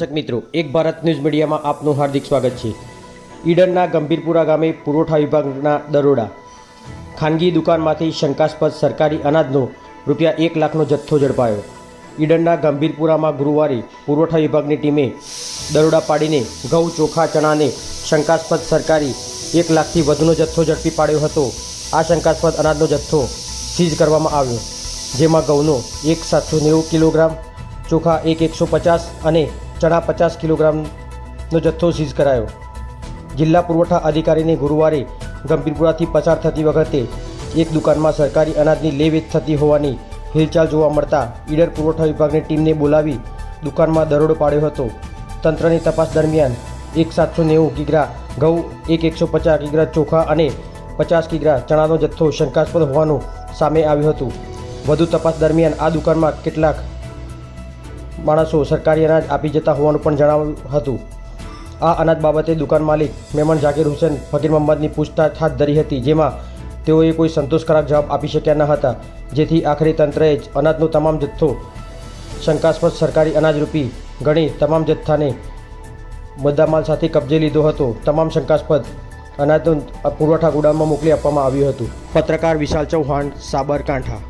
દર્શક મિત્રો, એક ભારત ન્યૂઝ મીડિયામાં આપનું હાર્દિક સ્વાગત છે. ઈડનના ગંભીરપુરા ગામે પુરવઠા વિભાગના દરોડા. ખાનગી દુકાનમાંથી શંકાસ્પદ સરકારી અનાજનો રૂપિયા એક લાખનો જથ્થો ઝડપાયો. ઈડનના ગંભીરપુરામાં ગુરુવારે પુરવઠા વિભાગની ટીમે દરોડા પાડીને ઘઉં, ચોખા, ચણાને શંકાસ્પદ સરકારી એક લાખથી વધુનો જથ્થો ઝડપી પાડ્યો હતો. આ શંકાસ્પદ અનાજનો જથ્થો સીઝ કરવામાં આવ્યો, જેમાં ઘઉંનો એક સાતસો નેવું કિલોગ્રામ, ચોખા એક એકસો પચાસ અને ચણા પચાસ કિલોગ્રામનો જથ્થો સીઝ કરાયો. જિલ્લા પુરવઠા અધિકારીને ગુરુવારે ગંભીરપુરાથી પસાર થતી વખતે એક દુકાનમાં સરકારી અનાજની લે વેચ થતી હોવાની હિલચાલ જોવા મળતા ઈડર પુરવઠા વિભાગની ટીમને બોલાવી દુકાનમાં દરોડો પાડ્યો હતો. તંત્રની તપાસ દરમિયાન એક સાતસો નેવું કિગ્રા ઘઉં, એક એકસો પચાસ કિગ્રા ચોખા અને પચાસ કિગ્રા ચણાનો જથ્થો શંકાસ્પદ હોવાનું સામે આવ્યું હતું. વધુ તપાસ દરમિયાન આ દુકાનમાં કેટલાક માણસો સરકારી અનાજ આપી જતા હોવાનું પણ જણાવ્યું હતું. આ અનાજ બાબતે દુકાન માલિક મેમણ જાકીર હુસેન ફકીર મોહમ્મદની પૂછતાછ હાથ ધરી હતી, જેમાં તેઓએ કોઈ સંતોષકારક જવાબ આપી શક્યા ન હતા. જેથી આખરે તંત્રએ જ અનાજનો તમામ જથ્થો શંકાસ્પદ સરકારી અનાજરૂપી ગણી તમામ જથ્થાને મુદ્દામાલ સાથે કબજે લીધો હતો. તમામ શંકાસ્પદ અનાજનો પુરવઠા ગોડાઉનમાં મોકલી આપવામાં આવ્યું હતું. પત્રકાર વિશાલ ચૌહાણ, સાબરકાંઠા.